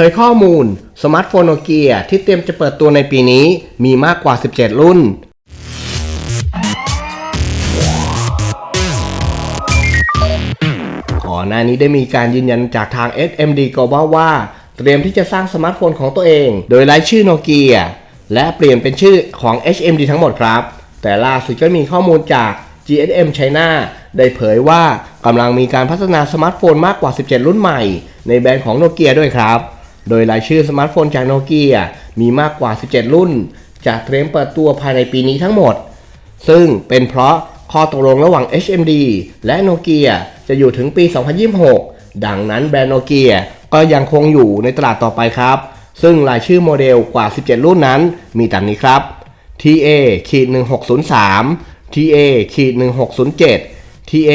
ผยข้อมูลสมาร์ทโฟนโนเกียที่เตรียมจะเปิดตัวในปีนี้มีมากกว่า 17 รุ่น ก่อนหน้านี้ได้มีการยืนยันจากทาง SMD Global ว่า เตรียมที่จะสร้างสมาร์ทโฟนของตัวเอง โดยไล่ชื่อโนเกียและเปลี่ยนเป็นชื่อของ HMD ทั้งหมดครับ แต่ล่าสุดก็มีข้อมูลจาก GSM China ได้เผยว่ากำลังมีการพัฒนาสมาร์ทโฟนมากกว่า 17 รุ่นใหม่ ในแบรนด์ของโนเกียด้วยครับ โดยรายชื่อสมาร์ทโฟนจากโนเกียมีมากกว่า 17 รุ่นจะเตรียมเปิดตัวภายในปีนี้ทั้งหมด ซึ่งเป็นเพราะข้อตกลงระหว่าง HMD และโนเกียจะอยู่ถึงปี 2026 ดังนั้นแบรนด์โนเกียก็ยังคงอยู่ในตลาดต่อไปครับ ซึ่งรายชื่อโมเดลกว่า 17 รุ่นนั้นมีดังนี้ครับ TA ขีด1603 TA ขีด1607 TA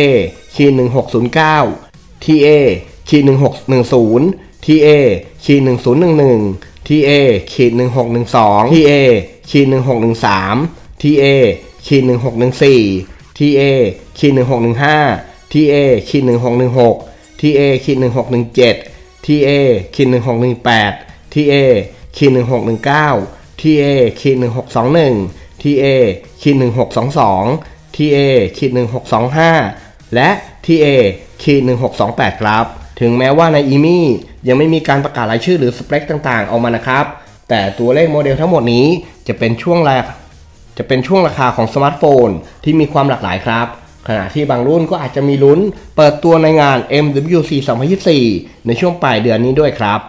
ขีด1609 TA ขีด1610 TA ขีด1011 TA ขีด1612 TA ขีด1613 TA ขีด1614 TA ขีด1615 TA ขีด1616 TA ขีด1617 TA ขีด1618 TA ขีด1619 TA ขีด1621 TA ขีด1622 TA ขีด1625 และ TA ขีด1628 ครับ ถึงแม้ว่าในอีมี่ยังไม่มีการประกาศรายชื่อหรือสเปคต่างๆ ออกมานะครับ แต่ตัวเลขโมเดลทั้งหมดนี้จะเป็นช่วงแรกจะเป็นช่วงราคาของสมาร์ทโฟนที่มีความหลากหลายครับ ขณะที่บางรุ่นก็อาจจะมีลุ้นเปิดตัวในงาน MWC 2024 ในช่วงปลายเดือนนี้ด้วยครับ